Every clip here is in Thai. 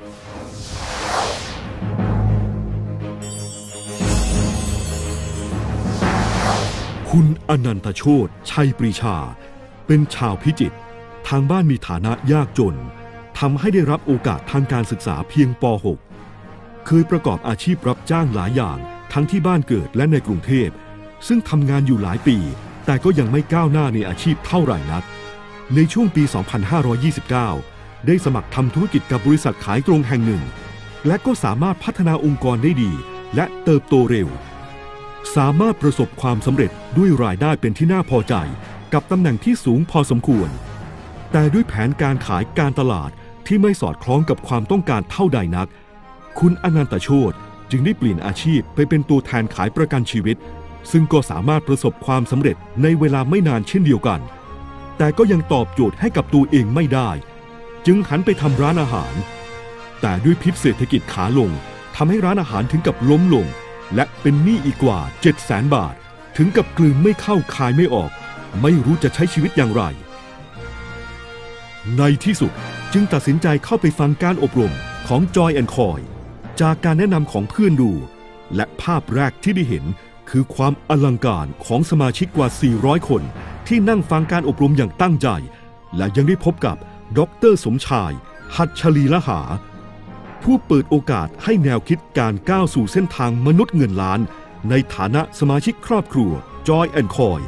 คุณอนันตโชตชัยปรีชา เป็นชาวพิจิตรทางบ้านมีฐานะยากจนทำให้ได้รับโอกาสทางการศึกษาเพียงป .6 เคยประกอบอาชีพรับจ้างหลายอย่างทั้งที่บ้านเกิดและในกรุงเทพ ซึ่งทำงานอยู่หลายปี แต่ก็ยังไม่ก้าวหน้าในอาชีพเท่าไหร่นัก ในช่วงปี 2529 ได้สมัครทำธุรกิจกับบริษัทขายตรงแห่งหนึ่ง และก็สามารถพัฒนาองค์กรได้ดี และเติบโตเร็ว สามารถประสบความสำเร็จด้วยรายได้เป็นที่น่าพอใจ กับตำแหน่งที่สูงพอสมควร แต่ด้วยแผนการขายการตลาดที่ไม่สอดคล้องกับความต้องการเท่าใดนัก คุณอนันตโชตจึงได้เปลี่ยนอาชีพไปเป็นตัวแทนขายประกันชีวิต ซึ่งก็สามารถประสบความสำเร็จในเวลาไม่นานเช่นเดียวกัน แต่ก็ยังตอบโจทย์ให้กับตัวเองไม่ได้ จึงหันไปทำร้านอาหาร แต่ด้วยพิษเศรษฐกิจขาลงทำให้ร้านอาหารถึงกับล้มลง และเป็นหนี้อีกกว่า7 0 0 0 0 0บาท ถึงกับกลืนไม่เข้าคายไม่ออก ไม่รู้จะใช้ชีวิตอย่างไร ในที่สุดจึงตัดสินใจเข้าไปฟังการอบรมของ Joy and Coy จากการแนะนำของเพื่อนดู และภาพแรกที่ได้เห็นคือความอลังการของสมาชิกกว่า 400 คน ที่นั่งฟังการอบรมอย่างตั้งใจ และยังได้พบกับ ดรสมชาย หัตชลีละหา ผู้เปิดโอกาสให้แนวคิดการก้าวสู่เส้นทางมนุษย์เงินล้าน ในฐานะสมาชิกครอบครัว Joy and Coy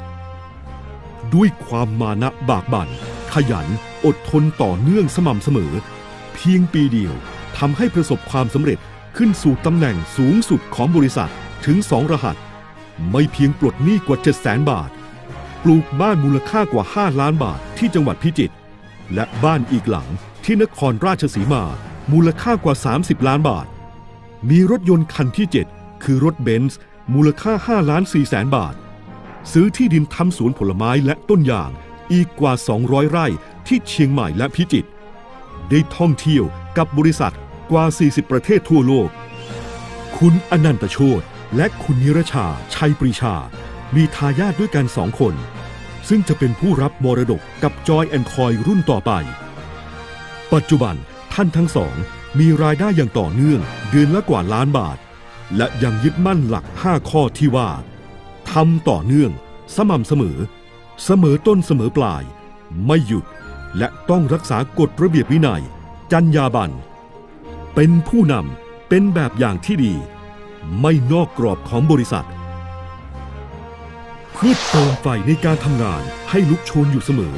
ด้วยความมานะบากบัน่น ขยัน อดทนต่อเนื่องสม่ำเสมอ เพียงปีเดียวทำให้ประสบความสำเร็จขึ้นสู่ตำแหน่งสูงสุดของบริษัทถึงสองรหัส ไม่เพียงปลดหนี้กว่า 7 0 0 0 0 0 บาท ปลูกบ้านมูลค่ากว่า 5 ล้านบาทที่จังหวัดพิจิตร และบ้านอีกหลังที่นครราชสีมา มูลค่ากว่า 30 ล้านบาท มีรถยนต์คันที่ 7 คือรถเบนซ์มูลค่า 5 ล้าน4แสนบาท ซื้อที่ดินทำสวนผลไม้และต้นยางอีกกว่า 200 ไร่ที่เชียงใหม่และพิจิตรได้ท่องเที่ยวกับบริษัทกว่า 40 ประเทศทั่วโลก คุณอนันตโชตและคุณนิรชา ชัยปรีชา มีทายาทด้วยกันสองคน ซึ่งจะเป็นผู้รับมรดกกับจอยแอนคอยรุ่นต่อไป ปัจจุบันท่านทั้งสองมีรายได้อย่างต่อเนื่องเดือนละกว่าล้านบาท และยังยึดมั่นหลัก 5 ข้อที่ว่าทำต่อเนื่อง สม่ำเสมอ เสมอต้นเสมอปลาย ไม่หยุด และต้องรักษากฎระเบียบวินัยจรรยาบรรณเป็นผู้นำเป็นแบบอย่างที่ดี ไม่นอกกรอบของบริษัท เพื่อเติมไฟในการทำงานให้ลุกโชนอยู่เสมอ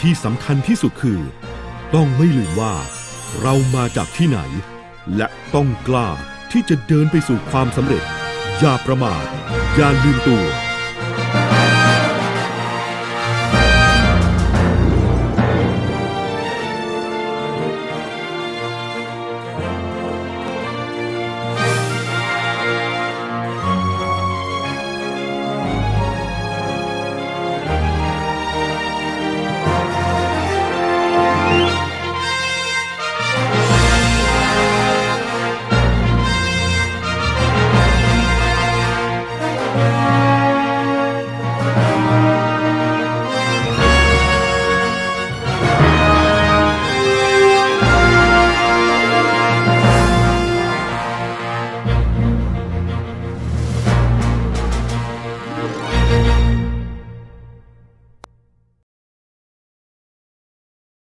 ที่สำคัญที่สุดคือ ต้องไม่ลืมว่า เรามาจากที่ไหน และต้องกล้าที่จะเดินไปสู่ความสำเร็จ อย่าประมาทอย่าลืมตัว